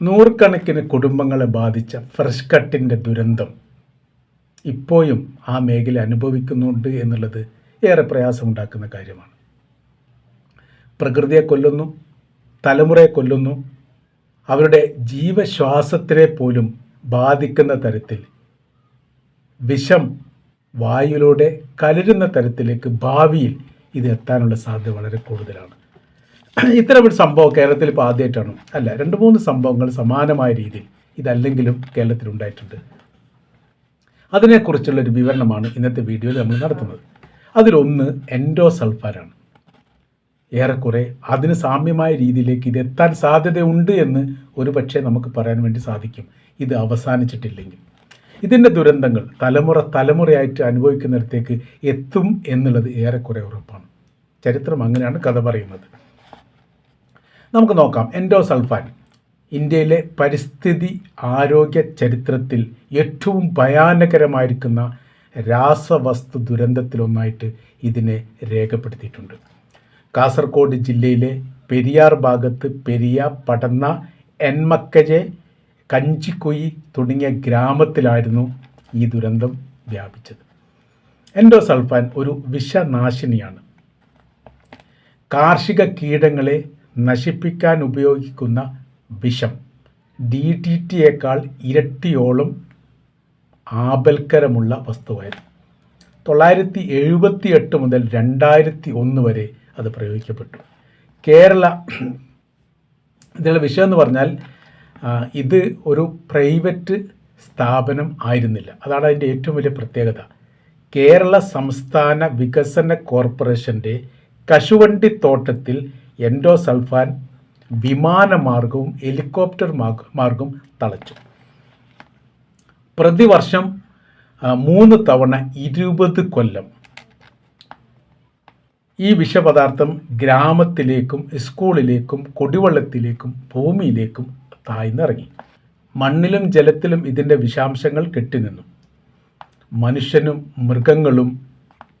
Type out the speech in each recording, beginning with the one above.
നൂറുകണക്കിന് കുടുംബങ്ങളെ ബാധിച്ച ഫ്രഷ് കട്ടിന്റെ ദുരന്തം ഇപ്പോഴും ആ മേഖല അനുഭവിക്കുന്നുണ്ട് എന്നുള്ളത് ഏറെ പ്രയാസമുണ്ടാക്കുന്ന കാര്യമാണ്. പ്രകൃതിയെ കൊല്ലുന്നു തലമുറയെ കൊല്ലുന്നു അവരുടെ ജീവശ്വാസത്തിനെ പോലും ബാധിക്കുന്ന തരത്തിൽ വിഷം വായുവിലൂടെ കലരുന്ന തരത്തിലേക്ക് ഭാവിയിൽ ഇത് എത്താനുള്ള സാധ്യത വളരെ കൂടുതലാണ്. ഇത്തരം ഒരു സംഭവം കേരളത്തിൽ ഇപ്പോൾ ആദ്യമായിട്ടാണ്. അല്ല രണ്ട് മൂന്ന് സംഭവങ്ങൾ സമാനമായ രീതിയിൽ ഇതല്ലെങ്കിലും കേരളത്തിൽ ഉണ്ടായിട്ടുണ്ട്. അതിനെക്കുറിച്ചുള്ള ഒരു വിവരണമാണ് ഇന്നത്തെ വീഡിയോയിൽ നമ്മൾ നടത്തുന്നത്. അതിലൊന്ന് എൻഡോസൾഫാനാണ് ഏറെക്കുറെ അതിന് സാമ്യമായ രീതിയിലേക്ക് ഇത് എത്താൻ സാധ്യതയുണ്ട് എന്ന് ഒരു പക്ഷേ നമുക്ക് പറയാൻ വേണ്ടി സാധിക്കും. ഇത് അവസാനിച്ചിട്ടില്ലെങ്കിൽ. ഇതിന്റെ ദുരന്തങ്ങൾ തലമുറ തലമുറയായിട്ട് അനുഭവിക്കുന്നിടത്തേക്ക് എത്തും എന്നുള്ളത് ഏറെക്കുറെ ഉറപ്പാണ്. ചരിത്രം അങ്ങനെയാണ് കഥ പറയുന്നത്. നമുക്ക് നോക്കാം. എൻഡോസൾഫാൻ. ഇന്ത്യയിലെ പരിസ്ഥിതി ആരോഗ്യ ചരിത്രത്തിൽ ഏറ്റവും ഭയാനകരമായിരിക്കുന്ന രാസവസ്തു ദുരന്തത്തിലൊന്നായിട്ട് ഇതിനെ രേഖപ്പെടുത്തിയിട്ടുണ്ട്. കാസർഗോഡ് ജില്ലയിലെ പെരിയാർ ഭാഗത്ത് പെരിയ പടന്ന എൻമക്കജെ കഞ്ചിക്കുയി തുടങ്ങിയ ഗ്രാമത്തിലായിരുന്നു ഈ ദുരന്തം വ്യാപിച്ചത്. എൻഡോസൾഫാൻ ഒരു വിഷനാശിനിയാണ്. കാർഷിക കീടങ്ങളെ നശിപ്പിക്കാൻ ഉപയോഗിക്കുന്ന വിഷം. ഡി ടി ടിയേക്കാൾ ഇരട്ടിയോളം ആപൽക്കരമുള്ള വസ്തുവായിരുന്നു. തൊള്ളായിരത്തി എഴുപത്തി എട്ട് മുതൽ രണ്ടായിരത്തി ഒന്ന് വരെ അത് പ്രയോഗിക്കപ്പെട്ടു. കേരള ഇതിലുള്ള വിഷയം എന്ന് പറഞ്ഞാൽ ഇത് ഒരു പ്രൈവറ്റ് സ്ഥാപനം ആയിരുന്നില്ല. അതാണ് അതിന്റെ ഏറ്റവും വലിയ പ്രത്യേകത. കേരള സംസ്ഥാന വികസന കോർപ്പറേഷന്റെ കശുവണ്ടി തോട്ടത്തിൽ എൻഡോസൾഫാൻ വിമാനമാർഗവും ഹെലികോപ്റ്റർ മാർഗ- മാർഗവും തളച്ചു. പ്രതിവർഷം മൂന്ന് തവണ ഇരുപത് കൊല്ലം. ഈ വിഷപദാർത്ഥം ഗ്രാമത്തിലേക്കും സ്കൂളിലേക്കും കുടിവെള്ളത്തിലേക്കും ഭൂമിയിലേക്കും താഴ്ന്നിറങ്ങി. മണ്ണിലും ജലത്തിലും ഇതിന്റെ വിഷാംശങ്ങൾ കെട്ടിനിന്നു. മനുഷ്യനും മൃഗങ്ങളും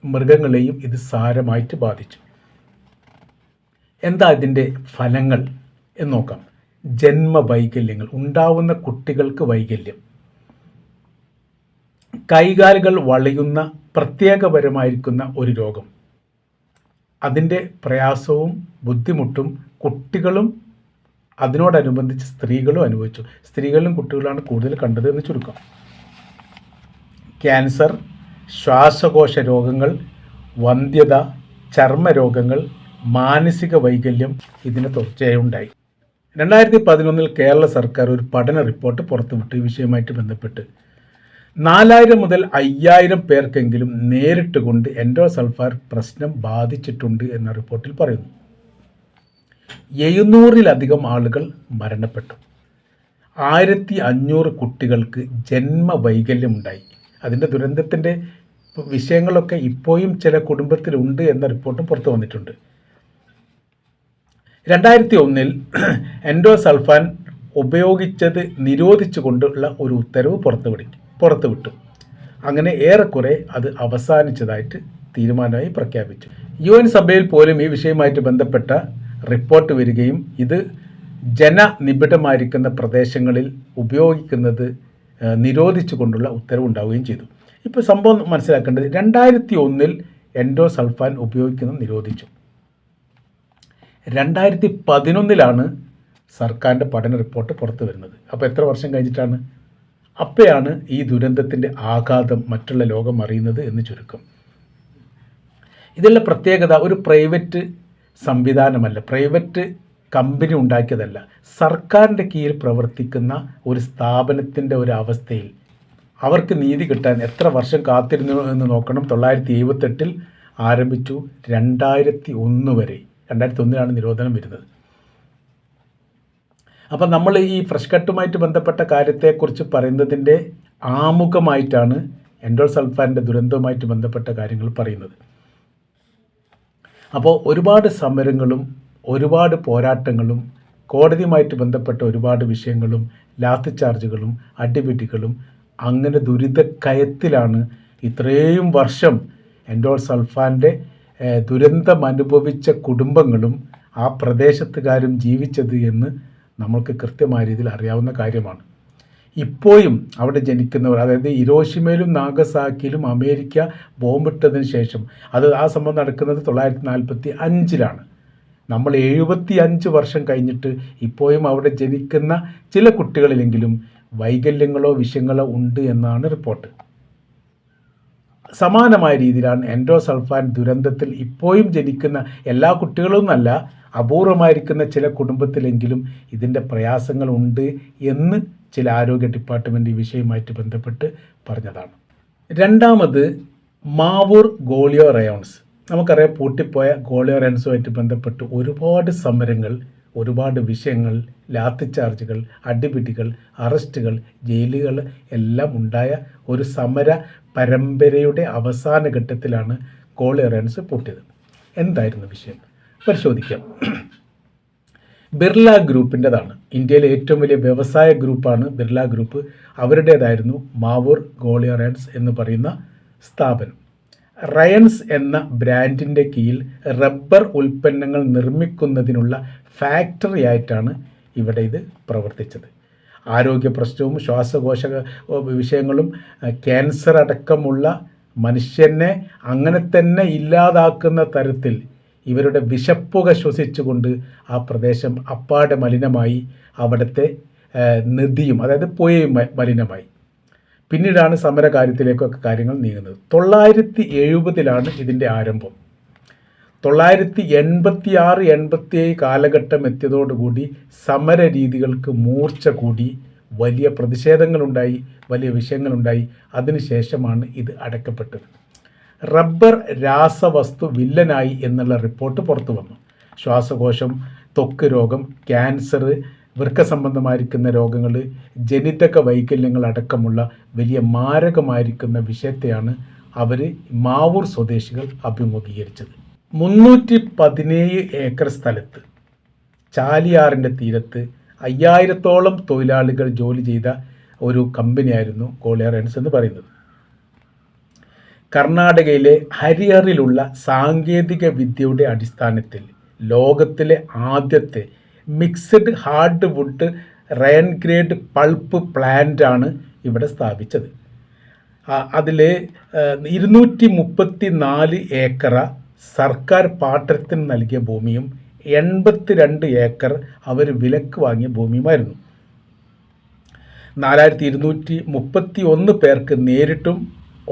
മൃഗങ്ങളെയും ഇത് സാരമായിട്ട് ബാധിച്ചു. എന്താ ഇതിന്റെ ഫലങ്ങൾ എന്ന് നോക്കാം. ജന്മ വൈകല്യങ്ങൾ ഉണ്ടാവുന്ന കുട്ടികൾക്ക് വൈകല്യം. കൈകാലുകൾ വളയുന്ന പ്രത്യേകപരമായിരിക്കുന്ന ഒരു രോഗം. അതിന്റെ പ്രയാസവും ബുദ്ധിമുട്ടും കുട്ടികളും അതിനോടനുബന്ധിച്ച് സ്ത്രീകളും അനുഭവിച്ചു. സ്ത്രീകളിലും കുട്ടികളാണ് കൂടുതൽ കണ്ടത് എന്ന് ചുരുക്കം. ക്യാൻസർ ശ്വാസകോശ രോഗങ്ങൾ വന്ധ്യത ചർമ്മരോഗങ്ങൾ മാനസിക വൈകല്യം ഇതിന് തുടർച്ചയായുണ്ടായി. രണ്ടായിരത്തി പതിനൊന്നിൽ കേരള സർക്കാർ ഒരു പഠന റിപ്പോർട്ട് പുറത്തുവിട്ടു. ഈ വിഷയവുമായിട്ട് ബന്ധപ്പെട്ട് നാലായിരം മുതൽ അയ്യായിരം പേർക്കെങ്കിലും നേരിട്ട് കൊണ്ട് എൻഡോസൾഫാർ പ്രശ്നം ബാധിച്ചിട്ടുണ്ട് എന്ന റിപ്പോർട്ടിൽ പറയുന്നു. എഴുന്നൂറിലധികം ആളുകൾ മരണപ്പെട്ടു. ആയിരത്തി അഞ്ഞൂറ് കുട്ടികൾക്ക് ജന്മവൈകല്യമുണ്ടായി. അതിന്റെ ദുരന്തത്തിന്റെ വിഷയങ്ങളൊക്കെ ഇപ്പോഴും ചില കുടുംബത്തിലുണ്ട് എന്ന റിപ്പോർട്ടും പുറത്തു വന്നിട്ടുണ്ട്. രണ്ടായിരത്തി ഒന്നിൽ എൻഡോസൾഫാൻ ഉപയോഗിച്ചത് നിരോധിച്ചുകൊണ്ടുള്ള ഒരു ഉത്തരവ് പുറത്തുവിടി പുറത്തുവിട്ടു അങ്ങനെ ഏറെക്കുറെ അത് അവസാനിച്ചതായിട്ട് തീരുമാനമായി പ്രഖ്യാപിച്ചു. യു എൻ സഭയിൽ പോലും ഈ വിഷയവുമായിട്ട് ബന്ധപ്പെട്ട റിപ്പോർട്ട് വരികയും ഇത് ജന നിബിഡമായിരിക്കുന്ന പ്രദേശങ്ങളിൽ ഉപയോഗിക്കുന്നത് നിരോധിച്ചുകൊണ്ടുള്ള ഉത്തരവുണ്ടാവുകയും ചെയ്തു. ഇപ്പോൾ സംഭവം മനസ്സിലാക്കേണ്ടത് രണ്ടായിരത്തി ഒന്നിൽ എൻഡോസൾഫാൻ ഉപയോഗിക്കുന്നത് നിരോധിച്ചു. രണ്ടായിരത്തി പതിനൊന്നിലാണ് സർക്കാരിന്റെ പഠന റിപ്പോർട്ട് പുറത്തു വരുന്നത്. അപ്പോൾ എത്ര വർഷം കഴിഞ്ഞിട്ടാണ്? അപ്പോഴാണ് ഈ ദുരന്തത്തിന്റെ ആഘാതം മറ്റുള്ള ലോകം അറിയുന്നത് എന്ന് ചുരുക്കം. ഇതെല്ലാം പ്രത്യേകത ഒരു പ്രൈവറ്റ് സംവിധാനമല്ല പ്രൈവറ്റ് കമ്പനി ഉണ്ടാക്കിയതല്ല. സർക്കാരിന്റെ കീഴിൽ പ്രവർത്തിക്കുന്ന ഒരു സ്ഥാപനത്തിന്റെ ഒരു അവസ്ഥയിൽ അവർക്ക് നീതി കിട്ടാൻ എത്ര വർഷം കാത്തിരുന്നു എന്ന് നോക്കണം. തൊള്ളായിരത്തി എഴുപത്തെട്ടിൽ ആരംഭിച്ചു. രണ്ടായിരത്തി ഒന്ന് വരെ. രണ്ടായിരത്തി ഒന്നിലാണ് നിരോധനം വരുന്നത്. അപ്പം നമ്മൾ ഈ ഫ്രഷ് കട്ടുമായിട്ട് ബന്ധപ്പെട്ട കാര്യത്തെക്കുറിച്ച് പറയുന്നതിന്റെ ആമുഖമായിട്ടാണ് എൻഡോൾ സൾഫാന്റെ ദുരന്തവുമായിട്ട് ബന്ധപ്പെട്ട കാര്യങ്ങൾ പറയുന്നത്. അപ്പോൾ ഒരുപാട് സമരങ്ങളും ഒരുപാട് പോരാട്ടങ്ങളും കോടതിയുമായിട്ട് ബന്ധപ്പെട്ട ഒരുപാട് വിഷയങ്ങളും ലാത്തി ചാർജുകളും അടിപിടികളും അങ്ങനെ ദുരിതക്കയത്തിലാണ് ഇത്രയും വർഷം എൻഡോൾ സൾഫാന്റെ ദുരന്തം അനുഭവിച്ച കുടുംബങ്ങളും ആ പ്രദേശത്തുകാരും ജീവിച്ചത് എന്ന് നമ്മൾക്ക് കൃത്യമായ രീതിയിൽ അറിയാവുന്ന കാര്യമാണ്. ഇപ്പോഴും അവിടെ ജനിക്കുന്നവർ അതായത് ഇരോഷിമയിലും നാഗസാക്കിയിലും അമേരിക്ക ബോംബിട്ടതിന് ശേഷം അത് ആ സംഭവം നടക്കുന്നത് തൊള്ളായിരത്തി നാൽപ്പത്തി അഞ്ചിലാണ് നമ്മൾ എഴുപത്തി അഞ്ച് വർഷം കഴിഞ്ഞിട്ട് ഇപ്പോഴും അവിടെ ജനിക്കുന്ന ചില കുട്ടികളിലെങ്കിലും വൈകല്യങ്ങളോ വിഷയങ്ങളോ ഉണ്ട് എന്നാണ് റിപ്പോർട്ട്. സമാനമായ രീതിയിലാണ് എൻഡോസൾഫാൻ ദുരന്തത്തിൽ ഇപ്പോഴും ജനിക്കുന്ന എല്ലാ കുട്ടികളും എന്നല്ല അപൂർവമായിരിക്കുന്ന ചില കുടുംബത്തിലെങ്കിലും ഇതിന്റെ പ്രയാസങ്ങളുണ്ട് എന്ന് ചില ആരോഗ്യ ഡിപ്പാർട്ട്മെന്റ് ഈ വിഷയവുമായിട്ട് ബന്ധപ്പെട്ട് പറഞ്ഞതാണ്. രണ്ടാമത് മാവൂർ ഗോളിയോ റയോൺസ് നമുക്കറിയാം പൂട്ടിപ്പോയ ഗോളിയോ റയോൺസുമായിട്ട് ബന്ധപ്പെട്ട് ഒരുപാട് സമരങ്ങൾ ഒരുപാട് വിഷയങ്ങൾ ലാത്തിച്ചാർജുകൾ അടിപിടികൾ അറസ്റ്റുകൾ ജയിലുകൾ എല്ലാം ഉണ്ടായ ഒരു സമര പരമ്പരയുടെ അവസാന ഘട്ടത്തിലാണ് കോളിയറൻസ് പൂട്ടിയത്. എന്തായിരുന്നു വിഷയം? പരിശോധിക്കാം. ബിർള ഗ്രൂപ്പിന്റെതാണ്. ഇന്ത്യയിലെ ഏറ്റവും വലിയ വ്യവസായ ഗ്രൂപ്പാണ് ബിർള ഗ്രൂപ്പ്. അവരുടേതായിരുന്നു മാവൂർ ഗോളിയറൻസ് എന്ന് പറയുന്ന സ്ഥാപനം. റയൻസ് എന്ന ബ്രാൻഡിന്റെ കീഴിൽ റബ്ബർ ഉൽപ്പന്നങ്ങൾ നിർമ്മിക്കുന്നതിനുള്ള ഫാക്ടറി ആയിട്ടാണ് ഇവിടെ ഇത് പ്രവർത്തിച്ചത്. ആരോഗ്യ പ്രശ്നവും ശ്വാസകോശ വിഷയങ്ങളും ക്യാൻസർ അടക്കമുള്ള മനുഷ്യനെ അങ്ങനെ തന്നെ ഇല്ലാതാക്കുന്ന തരത്തിൽ ഇവരുടെ വിശപ്പുക ശ്വസിച്ചുകൊണ്ട് ആ പ്രദേശം അപ്പാടെ മലിനമായി. അവിടുത്തെ നദിയും അതായത് പുഴയും മലിനമായി. പിന്നീടാണ് സമര കാര്യത്തിലേക്കൊക്കെ കാര്യങ്ങൾ നീങ്ങുന്നത്. തൊള്ളായിരത്തി എഴുപതിലാണ് ഇതിന്റെ ആരംഭം. തൊള്ളായിരത്തി എൺപത്തി ആറ് എൺപത്തി ഏഴ് കാലഘട്ടം എത്തിയതോടുകൂടി സമര രീതികൾക്ക് മൂർച്ച കൂടി വലിയ പ്രതിഷേധങ്ങളുണ്ടായി വലിയ വിഷയങ്ങളുണ്ടായി. അതിനുശേഷമാണ് ഇത് അടക്കപ്പെട്ടത് റബ്ബർ രാസവസ്തു വില്ലനായി എന്നുള്ള റിപ്പോർട്ട് പുറത്തു വന്നു ശ്വാസകോശം ത്വക്ക് രോഗം ക്യാൻസർ വൃക്ക സംബന്ധമായിരിക്കുന്ന രോഗങ്ങൾ ജനിതക വൈകല്യങ്ങൾ അടക്കമുള്ള വലിയ മാരകമായിരിക്കുന്ന വിഷയത്തെയാണ് അവർ മാവൂർ സ്വദേശികൾ അഭിമുഖീകരിച്ചത്. മുന്നൂറ്റി പതിനേഴ് ഏക്കർ സ്ഥലത്ത് ചാലിയാറിന്റെ തീരത്ത് അയ്യായിരത്തോളം തൊഴിലാളികൾ ജോലി ചെയ്ത ഒരു കമ്പനിയായിരുന്നു കോളിയറൻസ് എന്ന് പറയുന്നത്. കർണാടകയിലെ ഹരിയറിലുള്ള സാങ്കേതിക വിദ്യയുടെ അടിസ്ഥാനത്തിൽ ലോകത്തിലെ ആദ്യത്തെ mixed hard wood rayon grade pulp plant ആണ് ഇവിടെ സ്ഥാപിച്ചത്. അതിൽ ഇരുന്നൂറ്റി മുപ്പത്തി നാല് ഏക്കറ സർക്കാർ പാട്ടത്തിന് നൽകിയ ഭൂമിയും എൺപത്തി രണ്ട് ഏക്കർ അവർ വിലക്ക് വാങ്ങിയ ഭൂമിയുമായിരുന്നു. നാലായിരത്തി ഇരുന്നൂറ്റി മുപ്പത്തി ഒന്ന് പേർക്ക് നേരിട്ടും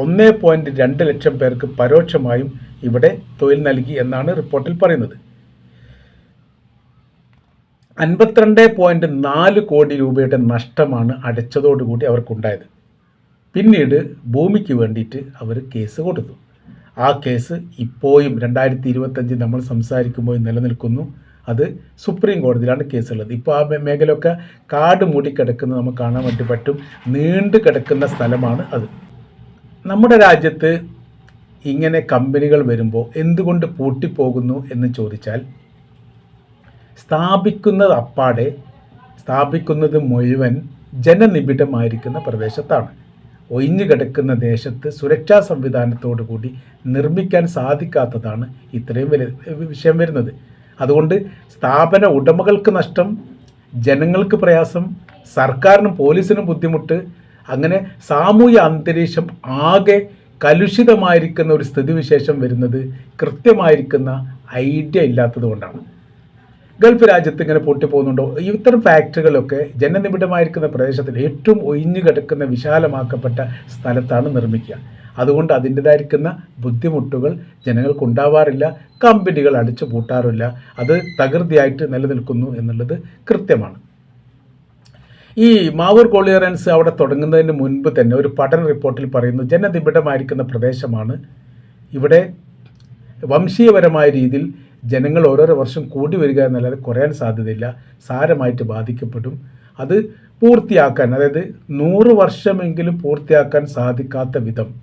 ഒന്നേ പോയിന്റ് രണ്ട് ലക്ഷം പേർക്ക് പരോക്ഷമായും ഇവിടെ തൊഴിൽ നൽകി എന്നാണ് റിപ്പോർട്ടിൽ പറയുന്നത്. അൻപത്തിരണ്ട് പോയിന്റ് നാല് കോടി രൂപയുടെ നഷ്ടമാണ് അടച്ചതോടുകൂടി അവർക്കുണ്ടായത്. പിന്നീട് ഭൂമിക്ക് വേണ്ടിയിട്ട് അവർ കേസ് കൊടുത്തു. ആ കേസ് ഇപ്പോഴും രണ്ടായിരത്തി ഇരുപത്തഞ്ച് നമ്മൾ സംസാരിക്കുമ്പോൾ നിലനിൽക്കുന്നു. അത് സുപ്രീം കോടതിയിലാണ് കേസുള്ളത്. ഇപ്പോൾ ആ മേഖലയൊക്കെ കാട് മൂടിക്കിടക്കുന്നത് നമുക്ക് കാണാൻ വേണ്ടി പറ്റും. നീണ്ടു കിടക്കുന്ന സ്ഥലമാണ് അത്. നമ്മുടെ രാജ്യത്ത് ഇങ്ങനെ കമ്പനികൾ വരുമ്പോൾ എന്തുകൊണ്ട് പൂട്ടിപ്പോകുന്നു എന്ന് ചോദിച്ചാൽ സ്ഥാപിക്കുന്നത് അപ്പാടെ സ്ഥാപിക്കുന്നത് മുഴുവൻ ജനനിബിഡമായിരിക്കുന്ന പ്രദേശത്താണ്. ഒഴിഞ്ഞു കിടക്കുന്ന ദേശത്ത് സുരക്ഷാ സംവിധാനത്തോടു കൂടി നിർമ്മിക്കാൻ സാധിക്കാത്തതാണ് ഇത്രയും വലിയ വിഷയം വരുന്നത്. അതുകൊണ്ട് സ്ഥാപന ഉടമകൾക്ക് നഷ്ടം ജനങ്ങൾക്ക് പ്രയാസം സർക്കാരിനും പോലീസിനും ബുദ്ധിമുട്ട് അങ്ങനെ സാമൂഹ്യ അന്തരീക്ഷം ആകെ കലുഷിതമായിരിക്കുന്ന ഒരു സ്ഥിതിവിശേഷം വരുന്നത് കൃത്യമായിരിക്കുന്ന ഐഡിയ ഇല്ലാത്തത് കൊണ്ടാണ് ഗൾഫ് രാജ്യത്ത് ഇങ്ങനെ പൊട്ടിപ്പോകുന്നുണ്ടോ ഇത്തരം ഫാക്ടറികളൊക്കെ ജനനിബിഡമായിരിക്കുന്ന പ്രദേശത്തിൽ ഏറ്റവും ഒഴിഞ്ഞു കിടക്കുന്ന വിശാലമാക്കപ്പെട്ട സ്ഥലത്താണ് നിർമ്മിക്കുക. അതുകൊണ്ട് അതിന്റെതായിരിക്കുന്ന ബുദ്ധിമുട്ടുകൾ ജനങ്ങൾക്കുണ്ടാവാറില്ല കമ്പനികൾ അടിച്ചു പൂട്ടാറില്ല. അത് തകൃതിയായിട്ട് നിലനിൽക്കുന്നു എന്നുള്ളത് കൃത്യമാണ്. ഈ മാവൂർ കോളിയറൻസ് അവിടെ തുടങ്ങുന്നതിന് മുൻപ് തന്നെ ഒരു പഠന റിപ്പോർട്ടിൽ പറയുന്നു ജനനിബിഡമായിരിക്കുന്ന പ്രദേശമാണ് ഇവിടെ വംശീയപരമായ രീതിയിൽ ജനങ്ങൾ ഓരോരോ വർഷം കൂടി വരിക എന്നല്ലാതെ കുറയാൻ സാധ്യതയില്ല. സാരമായിട്ട് ബാധിക്കപ്പെടും. അത് പൂർത്തിയാക്കാൻ അതായത് നൂറ് വർഷമെങ്കിലും പൂർത്തിയാക്കാൻ സാധിക്കാത്ത വിധം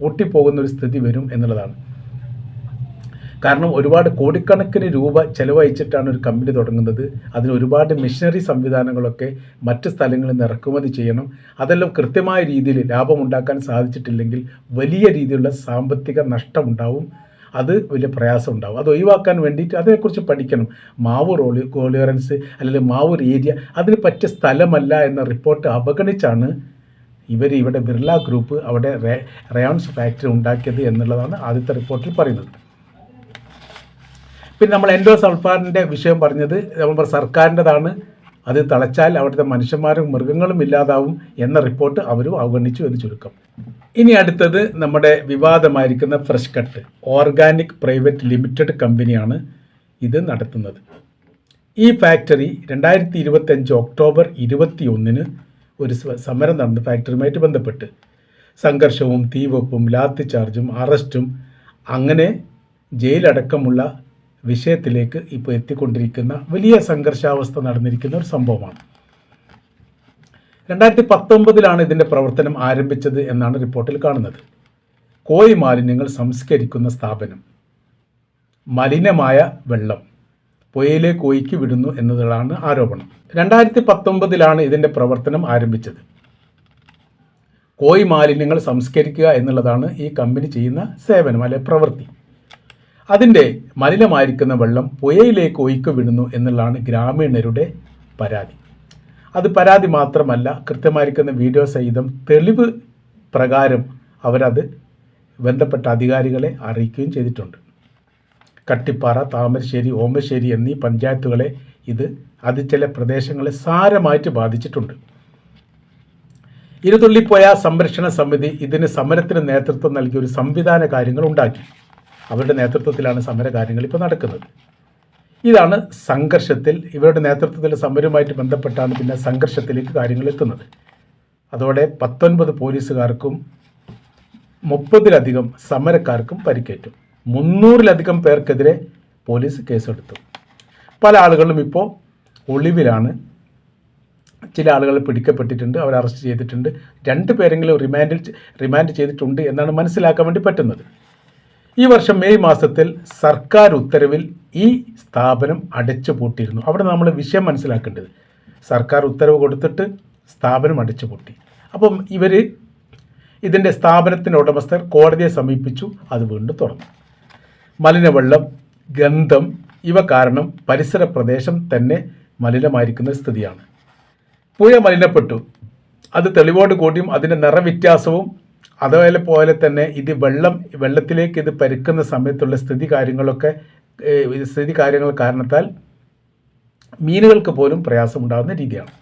പൂട്ടിപ്പോകുന്ന ഒരു സ്ഥിതി വരും എന്നുള്ളതാണ്. കാരണം ഒരുപാട് കോടിക്കണക്കിന് രൂപ ചെലവഴിച്ചിട്ടാണ് ഒരു കമ്പനി തുടങ്ങുന്നത്. അതിന് ഒരുപാട് മിഷനറി സംവിധാനങ്ങളൊക്കെ മറ്റ് സ്ഥലങ്ങളിൽ നിന്ന് ഇറക്കുമതി ചെയ്യണം. അതെല്ലാം കൃത്യമായ രീതിയിൽ ലാഭമുണ്ടാക്കാൻ സാധിച്ചിട്ടില്ലെങ്കിൽ വലിയ രീതിയിലുള്ള സാമ്പത്തിക നഷ്ടമുണ്ടാവും. അത് വലിയ പ്രയാസം ഉണ്ടാവും. അത് ഒഴിവാക്കാൻ വേണ്ടിയിട്ട് അതിനെക്കുറിച്ച് പഠിക്കണം. മാവ് റോളി കോളിയറൻസ് അല്ലെങ്കിൽ മാവ് ഏരിയ അതിന് പറ്റിയ സ്ഥലമല്ല എന്ന റിപ്പോർട്ട് അവഗണിച്ചാണ് ഇവർ ഇവിടെ ബിർള ഗ്രൂപ്പ് അവിടെ റേ റയോൺസ് ഫാക്ടറി ഉണ്ടാക്കിയത് എന്നുള്ളതാണ് ആദ്യത്തെ റിപ്പോർട്ടിൽ പറയുന്നത്. പിന്നെ നമ്മൾ എൻഡോ സൾഫാറിന്റെ വിഷയം പറഞ്ഞത് നമ്മൾ സർക്കാരിന്റെതാണ്. അത് തളച്ചാൽ അവിടുത്തെ മനുഷ്യന്മാരും മൃഗങ്ങളും ഇല്ലാതാവും എന്ന റിപ്പോർട്ട് അവരും അവഗണിച്ചു എന്ന് ചുരുക്കം. ഇനി അടുത്തത് നമ്മുടെ വിവാദമായിരിക്കുന്ന fresh cut organic private limited കമ്പനിയാണ് ഇത് നടത്തുന്നത്. ഈ ഫാക്ടറി രണ്ടായിരത്തി ഇരുപത്തഞ്ച് ഒക്ടോബർ ഇരുപത്തി ഒന്നിന് ഒരു സമരം നടന്നു ഫാക്ടറിയുമായിട്ട് ബന്ധപ്പെട്ട്. സംഘർഷവും തീവെപ്പും ലാത്തി ചാർജും അറസ്റ്റും അങ്ങനെ ജയിലടക്കമുള്ള വിഷയത്തിലേക്ക് ഇപ്പോൾ എത്തിക്കൊണ്ടിരിക്കുന്ന വലിയ സംഘർഷാവസ്ഥ നടന്നിരിക്കുന്ന ഒരു സംഭവമാണ്. രണ്ടായിരത്തി പത്തൊമ്പതിലാണ് ഇതിന്റെ പ്രവർത്തനം ആരംഭിച്ചത് എന്നാണ് റിപ്പോർട്ടിൽ കാണുന്നത്. കോഴി മാലിന്യങ്ങൾ സംസ്കരിക്കുന്ന സ്ഥാപനം. മലിനമായ വെള്ളം പുയയിലെ കോയിക്ക് വിടുന്നു എന്നതാണ് ആരോപണം. രണ്ടായിരത്തി പത്തൊമ്പതിലാണ് ഇതിന്റെ പ്രവർത്തനം ആരംഭിച്ചത്. കോഴി മാലിന്യങ്ങൾ സംസ്കരിക്കുക എന്നുള്ളതാണ് ഈ കമ്പനി ചെയ്യുന്ന സേവനം അല്ലെ പ്രവൃത്തി. അതിന്റെ മലിനമായിരിക്കുന്ന വെള്ളം പുഴയിലേക്ക് ഒഴുക്കി വിടുന്നു എന്നുള്ളതാണ് ഗ്രാമീണരുടെ പരാതി. അത് പരാതി മാത്രമല്ല കൃത്യമായിരിക്കുന്ന വീഡിയോ സഹിതം തെളിവ് പ്രകാരം അവരത് ബന്ധപ്പെട്ട അധികാരികളെ അറിയിക്കുകയും ചെയ്തിട്ടുണ്ട്. കട്ടിപ്പാറ താമരശ്ശേരി ഓമശ്ശേരി എന്നീ പഞ്ചായത്തുകളെ ഇത് അത് ചില പ്രദേശങ്ങളെ സാരമായിട്ട് ബാധിച്ചിട്ടുണ്ട്. ഇരുതുള്ളിപ്പോയ സംരക്ഷണ സമിതി ഇതിന് സമരത്തിന് നേതൃത്വം നൽകിയ ഒരു സംവിധാന കാര്യങ്ങൾ ഉണ്ടാക്കി. അവരുടെ നേതൃത്വത്തിലാണ് സമര കാര്യങ്ങൾ ഇപ്പോൾ നടക്കുന്നത്. ഇതാണ് സംഘർഷത്തിൽ ഇവരുടെ നേതൃത്വത്തിൽ സമരവുമായിട്ട് ബന്ധപ്പെട്ടാണ് പിന്നെ സംഘർഷത്തിലേക്ക് കാര്യങ്ങൾ എത്തുന്നത്. അതോടെ പത്തൊൻപത് പോലീസുകാർക്കും മുപ്പതിലധികം സമരക്കാർക്കും പരിക്കേറ്റു. മുന്നൂറിലധികം പേർക്കെതിരെ പോലീസ് കേസെടുത്തു. പല ആളുകളും ഇപ്പോൾ ഒളിവിലാണ്. ചില ആളുകൾ പിടിക്കപ്പെട്ടിട്ടുണ്ട് അവർ അറസ്റ്റ് ചെയ്തിട്ടുണ്ട്. രണ്ട് പേരെങ്കിലും റിമാൻഡിൽ റിമാൻഡ് ചെയ്തിട്ടുണ്ട് എന്നാണ് മനസ്സിലാക്കാൻ വേണ്ടി പറ്റുന്നത്. ഈ വർഷം മെയ് മാസത്തിൽ സർക്കാർ ഉത്തരവിൽ ഈ സ്ഥാപനം അടച്ചു പൂട്ടിയിരുന്നു അവിടെ നമ്മൾ വിഷയം മനസ്സിലാക്കേണ്ടത്. സർക്കാർ ഉത്തരവ് കൊടുത്തിട്ട് സ്ഥാപനം അടച്ചു പൂട്ടി അപ്പം ഇവർ ഇതിന്റെ സ്ഥാപനത്തിന്റെ ഉടമസ്ഥർ കോടതിയെ സമീപിച്ചു അത് വീണ്ടും തുറന്നു. മലിനവെള്ളം ഗന്ധം ഇവ കാരണം പരിസര പ്രദേശം തന്നെ മലിനമായിരിക്കുന്ന സ്ഥിതിയാണ്. പുഴ മലിനപ്പെട്ടു. അത് തെളിവോട് കൂടിയും അതിന്റെ നിറവ്യത്യാസവും അതുപോലെ പോലെ തന്നെ ഇത് വെള്ളം വെള്ളത്തിലേക്ക് ഇത് പരുക്കുന്ന സമയത്തുള്ള സ്ഥിതി കാര്യങ്ങളൊക്കെ സ്ഥിതി കാര്യങ്ങൾ കാരണത്താൽ മീനുകൾക്ക് പോലും പ്രയാസമുണ്ടാകുന്ന രീതിയാണ്.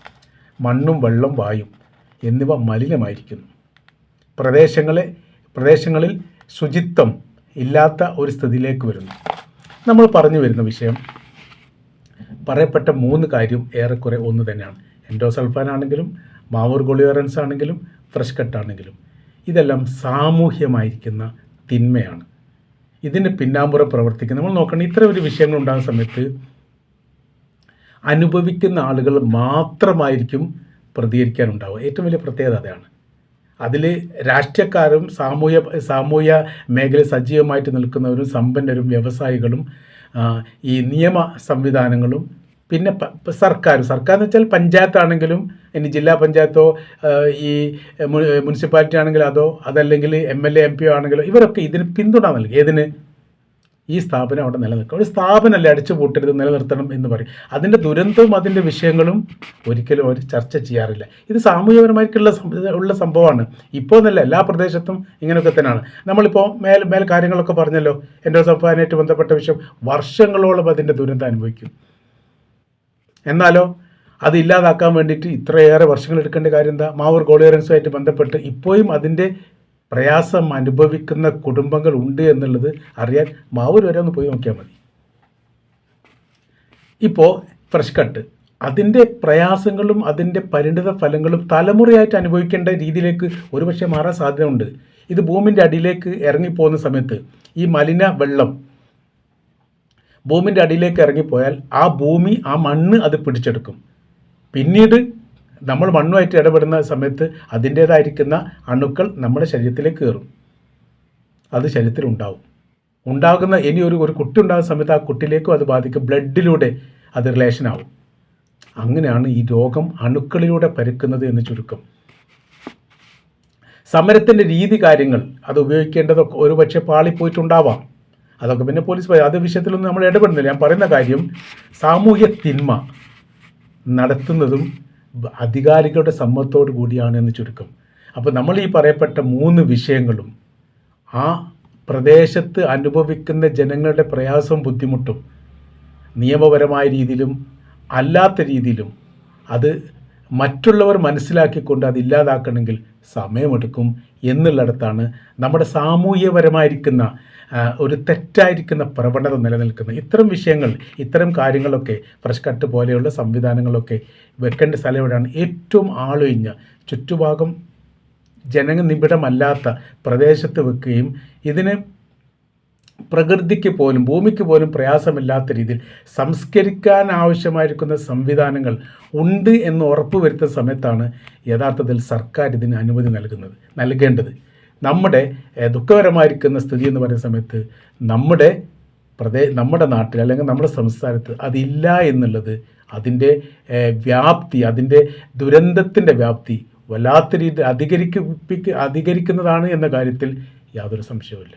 മണ്ണും വെള്ളം വായും എന്നിവ മലിനമായിരിക്കുന്നു. പ്രദേശങ്ങളെ പ്രദേശങ്ങളിൽ ശുചിത്വം ഇല്ലാത്ത ഒരു സ്ഥിതിയിലേക്ക് വരുന്നു. നമ്മൾ പറഞ്ഞു വരുന്ന വിഷയം പറയപ്പെട്ട മൂന്ന് കാര്യം ഏറെക്കുറെ ഒന്ന് തന്നെയാണ്. എൻഡോസൾഫാൻ ആണെങ്കിലും മാവൂർ ഗുളിയോറൻസ് ആണെങ്കിലും ഫ്രഷ് കട്ട് ആണെങ്കിലും ഇതെല്ലാം സാമൂഹ്യമായിരിക്കുന്ന തിന്മയാണ്. ഇതിന് പിന്നാമ്പുറ പ്രവർത്തിക്കുന്ന നമ്മൾ നോക്കണം. ഇത്തരം ഒരു വിഷയങ്ങൾ ഉണ്ടാകുന്ന സമയത്ത് അനുഭവിക്കുന്ന ആളുകൾ മാത്രമായിരിക്കും പ്രതികരിക്കാനുണ്ടാവുക. ഏറ്റവും വലിയ പ്രത്യേകത അതാണ്. അതിൽ രാഷ്ട്രീയക്കാരും സാമൂഹ്യ സാമൂഹ്യ മേഖല സജീവമായിട്ട് നിൽക്കുന്നവരും സമ്പന്നരും വ്യവസായികളും ഈ നിയമ സംവിധാനങ്ങളും പിന്നെ സർക്കാർ സർക്കാർ എന്ന് വെച്ചാൽ പഞ്ചായത്താണെങ്കിലും ഇനി ജില്ലാ പഞ്ചായത്തോ ഈ മുനിസിപ്പാലിറ്റി ആണെങ്കിലും അതോ അതല്ലെങ്കിൽ M L A M P ആണെങ്കിലോ ഇവരൊക്കെ ഇതിന് പിന്തുണ നൽകി. ഏതിന്? ഈ സ്ഥാപനം അവിടെ നിലനിൽക്കും. ഒരു സ്ഥാപനമല്ലേ അടിച്ചു പൂട്ടരുത് നിലനിർത്തണം എന്ന് പറയും. അതിന്റെ ദുരന്തവും അതിന്റെ വിഷയങ്ങളും ഒരിക്കലും അവർ ചർച്ച ചെയ്യാറില്ല. ഇത് സാമൂഹികപരമായിട്ടുള്ള ഉള്ള സംഭവമാണ്. ഇപ്പോൾ എന്നല്ല എല്ലാ പ്രദേശത്തും ഇങ്ങനെയൊക്കെ തന്നെയാണ്. നമ്മളിപ്പോൾ മേൽ മേൽ കാര്യങ്ങളൊക്കെ പറഞ്ഞല്ലോ. എന്റെ സംസ്ഥാനമായിട്ട് ബന്ധപ്പെട്ട വിഷയം വർഷങ്ങളോളം അതിന്റെ ദുരന്തം അനുഭവിക്കും. എന്നാലോ അത് ഇല്ലാതാക്കാൻ വേണ്ടിയിട്ട് ഇത്രയേറെ വർഷങ്ങൾ എടുക്കേണ്ട കാര്യം എന്താ? മാവൂർ ഗോളിയറൻസുമായിട്ട് ബന്ധപ്പെട്ട് ഇപ്പോഴും അതിന്റെ പ്രയാസം അനുഭവിക്കുന്ന കുടുംബങ്ങൾ ഉണ്ട് എന്നുള്ളത് അറിയാൻ മാവൂർ വരെ ഒന്ന് പോയി നോക്കിയാൽ മതി. ഇപ്പോൾ ഫ്രഷ് കട്ട് അതിന്റെ പ്രയാസങ്ങളും അതിന്റെ പരിണിത ഫലങ്ങളും തലമുറയായിട്ട് അനുഭവിക്കേണ്ട രീതിയിലേക്ക് ഒരുപക്ഷെ മാറാൻ സാധ്യതയുണ്ട്. ഇത് ഭൂമിന്റെ അടിയിലേക്ക് ഇറങ്ങിപ്പോകുന്ന സമയത്ത് ഈ മലിന വെള്ളം ഭൂമിന്റെ അടിയിലേക്ക് ഇറങ്ങിപ്പോയാൽ ആ ഭൂമി ആ മണ്ണ് അത് പിടിച്ചെടുക്കും. പിന്നീട് നമ്മൾ മണ്ണുമായിട്ട് ഇടപെടുന്ന സമയത്ത് അതിന്റേതായിരിക്കുന്ന അണുക്കൾ നമ്മുടെ ശരീരത്തിലേക്ക് കയറും. അത് ശരീരത്തിൽ ഉണ്ടാവും. ഉണ്ടാകുന്ന ഇനി ഒരു ഒരു കുട്ടി ഉണ്ടാകുന്ന സമയത്ത് ആ കുട്ടിയിലേക്കും അത് ബാധിക്കും. ബ്ലഡിലൂടെ അത് റിലേഷൻ ആവും. അങ്ങനെയാണ് ഈ രോഗം അണുക്കളിലൂടെ പരക്കുന്നത് എന്ന് ചുരുക്കം. സമരത്തിന്റെ രീതി കാര്യങ്ങൾ അത് ഉപയോഗിക്കേണ്ടതൊക്കെ ഒരുപക്ഷെ പാളിപ്പോയിട്ടുണ്ടാവാം. അതൊക്കെ പിന്നെ പോലീസ് പറയും. അത് വിഷയത്തിലൊന്നും നമ്മൾ ഇടപെടുന്നില്ല ഞാൻ പറയുന്ന കാര്യം സാമൂഹ്യ തിന്മ നടത്തുന്നതും അധികാരികളുടെ സമ്മതത്തോടു കൂടിയാണ് എന്ന് ചുരുക്കം അപ്പോൾ നമ്മൾ ഈ പറയപ്പെട്ട മൂന്ന് വിഷയങ്ങളും ആ പ്രദേശത്ത് അനുഭവിക്കുന്ന ജനങ്ങളുടെ പ്രയാസവും ബുദ്ധിമുട്ടും നിയമപരമായ രീതിയിലും അല്ലാത്ത രീതിയിലും അത് മറ്റുള്ളവർ മനസ്സിലാക്കിക്കൊണ്ട് അത് ഇല്ലാതാക്കണമെങ്കിൽ സമയമെടുക്കും എന്നുള്ളിടത്താണ് നമ്മുടെ സാമൂഹ്യപരമായിരിക്കുന്ന ഒരു തെറ്റായിരിക്കുന്ന പ്രവണത നിലനിൽക്കുന്നത്. ഇത്തരം വിഷയങ്ങൾ ഇത്തരം കാര്യങ്ങളൊക്കെ ഫ്രഷ് കട്ട് പോലെയുള്ള സംവിധാനങ്ങളൊക്കെ വെക്കേണ്ട സ്ഥലം എവിടെയാണ് ഏറ്റവും ആളൊഴിഞ്ഞ ചുറ്റുഭാഗം ജനനിബിഡമല്ലാത്ത പ്രദേശത്ത് വെക്കുകയും ഇതിന് പ്രകൃതിക്ക് പോലും ഭൂമിക്ക് പോലും പ്രയാസമില്ലാത്ത രീതിയിൽ സംസ്കരിക്കാൻ ആവശ്യമായിരിക്കുന്ന സംവിധാനങ്ങൾ ഉണ്ട് എന്ന് ഉറപ്പുവരുത്തുന്ന സമയത്താണ് യഥാർത്ഥത്തിൽ സർക്കാർ ഇതിന് അനുമതി നൽകുന്നത് നൽകേണ്ടത്. നമ്മുടെ ദുഃഖകരമായിരിക്കുന്ന സ്ഥിതി എന്ന് പറയുന്ന സമയത്ത് നമ്മുടെ പ്രദേ നമ്മുടെ നാട്ടിൽ അല്ലെങ്കിൽ നമ്മുടെ സംസ്ഥാനത്ത് അതില്ല എന്നുള്ളത് അതിന്റെ വ്യാപ്തി അതിന്റെ ദുരന്തത്തിന്റെ വ്യാപ്തി വല്ലാത്ത രീതി അധികരിക്കുന്നതാണ് എന്ന കാര്യത്തിൽ യാതൊരു സംശയവുമില്ല.